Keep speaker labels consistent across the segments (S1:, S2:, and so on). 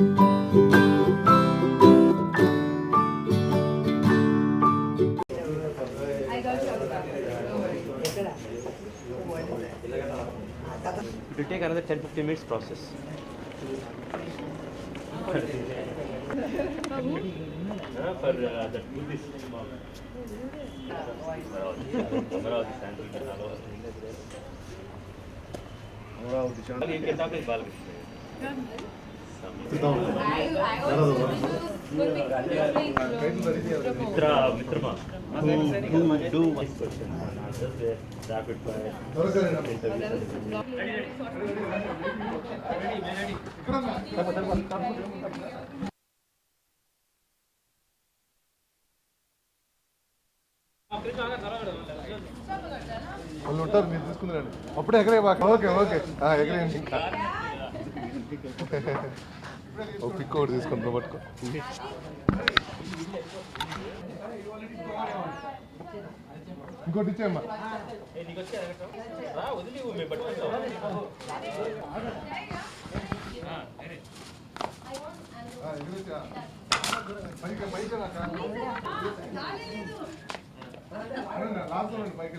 S1: It will take another 10 15 minutes process. for uh, the Buddhist monk. Amaravati standing all over. You can talk with Balakrishna. Mitra, Mitrama, who, who do one question and answers the rapid fire interviews.
S2: వాళ్ళు ఉంటారు మీరు తీసుకుందండి అప్పుడే ఎగరే బాగా okay okay ఆ, ఎగరేయండి ఇంకా ఓ pick ఒకటి తీసుకుని పట్టుకో ఇంకోటి ఇచ్చేయమ్మా పైకి పైకి రా, కా. పైకి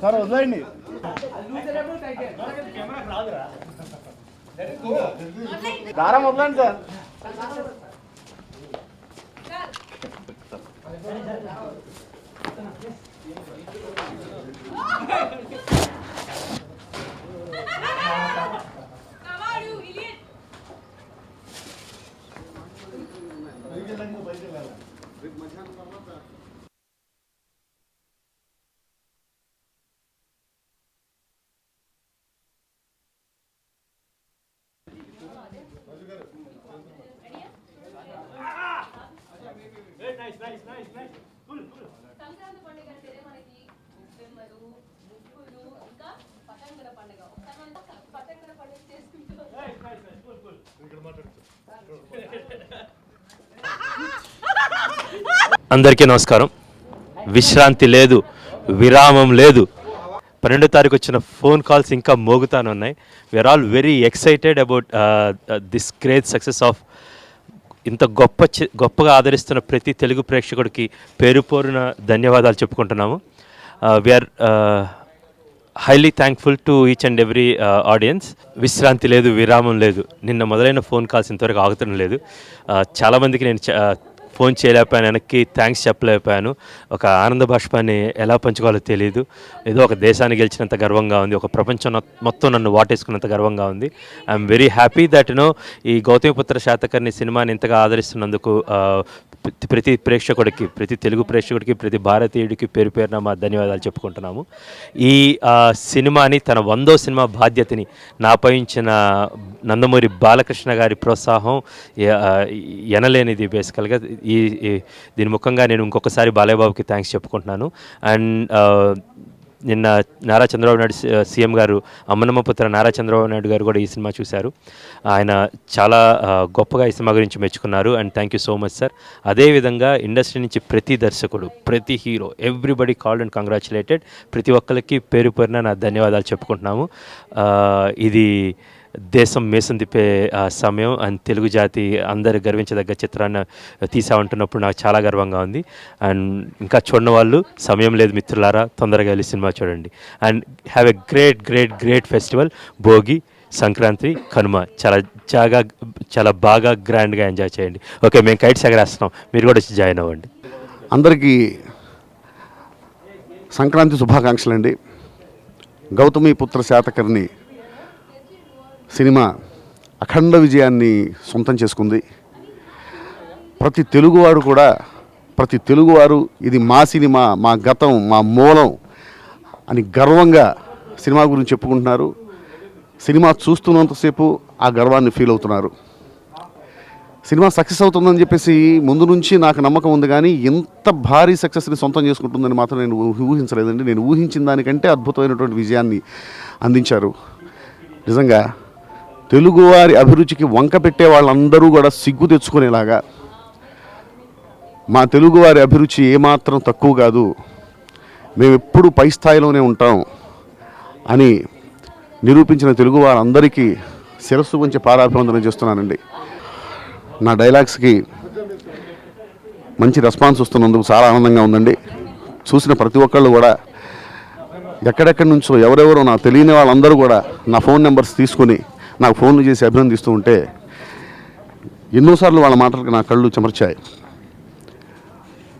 S3: సార్ వదిలేండి దారం వదలండి సార్
S4: Thank you.
S1: అందరికీ నమస్కారం. విశ్రాంతి లేదు విరామం లేదు. పన్నెండో తారీఖు వచ్చిన ఫోన్ కాల్స్ ఇంకా మోగుతానే ఉన్నాయి. We're all very excited about this great success of ఇంత గొప్ప గొప్పగా ఆదరిస్తున్న ప్రతి తెలుగు ప్రేక్షకుడికి పేరుపోరున ధన్యవాదాలు చెప్పుకుంటున్నాము. Uh, we're highly thankful to each and every audience విశ్రాంతి లేదు విరామం లేదు. నిన్న మొదలైన ఫోన్ కాల్స్ ఇంతవరకు ఆగుతడం లేదు. Uh, చాలామందికి నేను uh, ఫోన్ చేయలేకపోయాను వెనక్కి థ్యాంక్స్ చెప్పలేకపోయాను. ఒక ఆనంద బాష్పాన్ని ఎలా పంచుకోవాలో తెలియదు ఏదో ఒక దేశాన్ని గెలిచినంత గర్వంగా ఉంది ఒక ప్రపంచం మొత్తం నన్ను వాటేసుకున్నంత గర్వంగా ఉంది. I'm very happy that no ఈ గౌతమిపుత్ర శాతకర్ణి సినిమాని ఇంతగా ఆదరిస్తున్నందుకు ప్రతి- ప్రతి ప్రేక్షకుడికి ప్రతి తెలుగు ప్రేక్షకుడికి ప్రతి భారతీయుడికి పేరు పేరున మా ధన్యవాదాలు చెప్పుకుంటున్నాము. ఈ సినిమాని తన వందో సినిమా బాధ్యతని నాపయించిన నందమూరి బాలకృష్ణ గారి ప్రోత్సాహం ఎనలేనిది బేసికల్గా ఈ దీని ముఖంగా నేను ఇంకొకసారి బాలయ్యబాబుకి థ్యాంక్స్ చెప్పుకుంటున్నాను. అండ్ uh, నిన్న నారా చంద్రబాబు నాయుడు సీఎం గారు అమ్మనమ్మపుత్ర నారా చంద్రబాబు నాయుడు గారు కూడా ఈ సినిమా చూశారు. ఆయన చాలా uh, గొప్పగా ఈ సినిమా గురించి మెచ్చుకున్నారు. And thank you so much sir అదేవిధంగా ఇండస్ట్రీ నుంచి ప్రతి దర్శకుడు ప్రతి hero everybody called and congratulated ప్రతి ఒక్కరికి పేరు పేరున నా ధన్యవాదాలు చెప్పుకుంటున్నాము. Uh, ఇది దేశం మేసం తిప్పే సమయం అండ్ తెలుగు జాతి అందరు గర్వించదగ్గ చిత్రాన్ని తీసామంటున్నప్పుడు నాకు చాలా గర్వంగా ఉంది. అండ్ ఇంకా చూడని వాళ్ళు సమయం లేదు మిత్రులారా తొందరగా వెళ్ళి సినిమా చూడండి. And have a great great great festival Bhogi Sankranti Kanuma. చాలా చాగా చాలా బాగా గ్రాండ్గా ఎంజాయ్ చేయండి. ఓకే మేము కైట్స్ ఎగరేస్తున్నాం మీరు కూడా వచ్చి జాయిన్ అవ్వండి.
S3: అందరికీ సంక్రాంతి శుభాకాంక్షలు అండి గౌతమి పుత్ర శాతకర్ణి సినిమా అఖండ విజయాన్ని సొంతం చేసుకుంది. ప్రతి తెలుగువాడు కూడా ప్రతి తెలుగువారు ఇది మా సినిమా మా గతం మా మూలం అని గర్వంగా సినిమా గురించి చెప్పుకుంటున్నారు. సినిమా చూస్తున్నంతసేపు ఆ గర్వాన్ని ఫీల్ అవుతున్నారు. సినిమా సక్సెస్ అవుతుందని చెప్పేసి ముందు నుంచి నాకు నమ్మకం ఉంది కానీ ఇంత భారీ సక్సెస్ని సొంతం చేసుకుంటుందని మాత్రం నేను ఊహించలేదండి. నేను ఊహించిన దానికంటే అద్భుతమైనటువంటి విజయాన్ని అందించారు. నిజంగా తెలుగువారి అభిరుచికి వంక పెట్టే వాళ్ళందరూ కూడా సిగ్గు తెచ్చుకునేలాగా. మా తెలుగువారి అభిరుచి ఏమాత్రం తక్కువ కాదు. మేము ఎప్పుడు పై స్థాయిలోనే ఉంటాం అని నిరూపించిన తెలుగు వారందరికీ శిరస్సు ఉంచి పారాభివందనం చేస్తున్నానండి. నా డైలాగ్స్కి మంచి రెస్పాన్స్ వస్తున్నందుకు చాలా ఆనందంగా ఉందండి. చూసిన ప్రతి ఒక్కళ్ళు కూడా ఎక్కడెక్కడి నుంచో ఎవరెవరో నాకు తెలియని వాళ్ళందరూ కూడా నా ఫోన్ నెంబర్స్ తీసుకొని నాకు ఫోన్లు చేసి అభినందిస్తూ ఉంటే ఎన్నోసార్లు వాళ్ళ మాటలకు నా కళ్ళు చెమర్చాయి.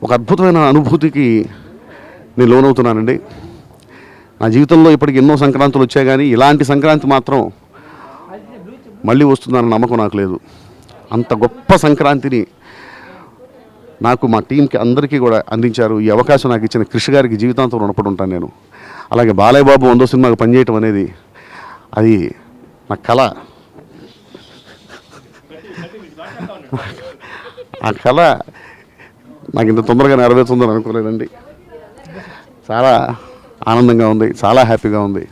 S3: ఒక అద్భుతమైన అనుభూతికి నేను లోనవుతున్నానండి. నా జీవితంలో ఇప్పటికి ఎన్నో సంక్రాంతులు వచ్చాయి కానీ ఇలాంటి సంక్రాంతి మాత్రం మళ్ళీ వస్తుందన్న నమ్మకం నాకు లేదు. అంత గొప్ప సంక్రాంతిని నాకు మా టీంకి అందరికీ కూడా అందించారు. ఈ అవకాశం నాకు ఇచ్చిన కృషి గారికి జీవితాంతం రుణపడి ఉంటాను నేను. అలాగే బాలయ్య బాబు వందో సినిమాకి పనిచేయటం అనేది అది నా కళ. ఆ కళ నాకు ఇంత తొందరగా నెరవేరుతుందని అనుకోలేదండి. చాలా ఆనందంగా ఉంది చాలా హ్యాపీగా ఉంది.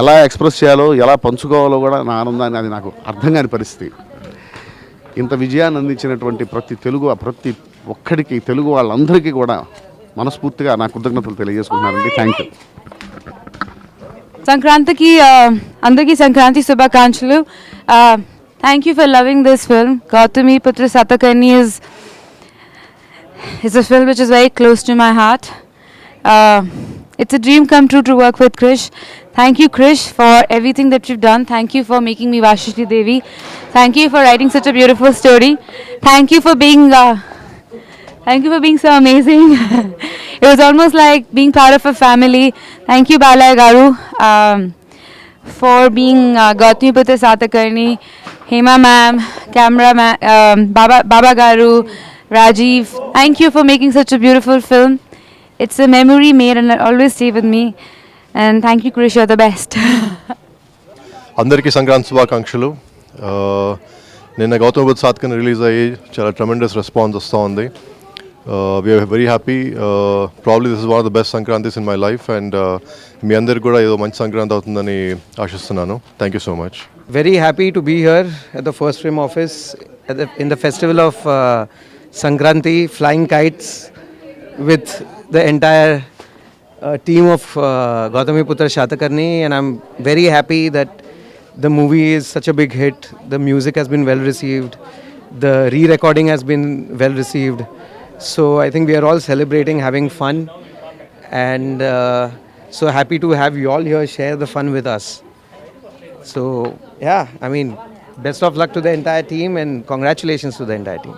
S3: ఎలా ఎక్స్ప్రెస్ చేయాలో ఎలా పంచుకోవాలో కూడా నా ఆనందాన్ని అది నాకు అర్థం కాని పరిస్థితి. ఇంత విజయాన్ని అందించినటువంటి ప్రతి తెలుగు ప్రతి ఒక్కడికి తెలుగు వాళ్ళందరికీ కూడా మనస్ఫూర్తిగా నా కృతజ్ఞతలు తెలియజేసుకుంటున్నానండి. థ్యాంక్ యూ
S5: సంక్రాంతికి అందరికీ సంక్రాంతి శుభాకాంక్షలు thank you for loving this film Gautamiputra Satakarni is is a film which is very close to my heart. Uh, it's a dream come true to work with Krish. Thank you, Krish, for everything that you've done. Thank you for making me Vashishri Devi. Thank you for writing such a beautiful story. Thank you for being. Uh, Thank you for being so amazing. It was almost like being part of a family. Thank you, Balaya Garu, um, for being uh, Gautami Putra Satakarni, Hema ma'am, camera ma- um, Baba, Baba Garu, Rajiv. Thank you for making such a beautiful film. It's a memory made and it'll always stay with me. And thank you, Krish, you're the best.
S6: అందరికీ సంక్రాంతి శుభాకాంక్షలు ఆ, నిన్న Gautam Buddh సాత్కన్ release అయ్యి చాలా tremendous response వస్తూ ఉంది we're very happy probably this is one of the best Sankrantis in my life and మీ అందరికి కూడా ఏదో మంచి సంక్రాంతి అవుతుందని ఆశిస్తున్నాను thank you so much
S7: very happy to be here at the first frame office at the, in the festival of uh, Sankranti, flying kites with the entire uh, team of uh, Gautami Putra Shatakarni, and I'm very happy that the movie is such a big hit. The music has been well received, the re-recording has been well received. So I think we are all celebrating, having fun, and uh, so happy to have you all here share the fun with us. So, yeah, I mean, best of luck to the entire team and congratulations to the entire team.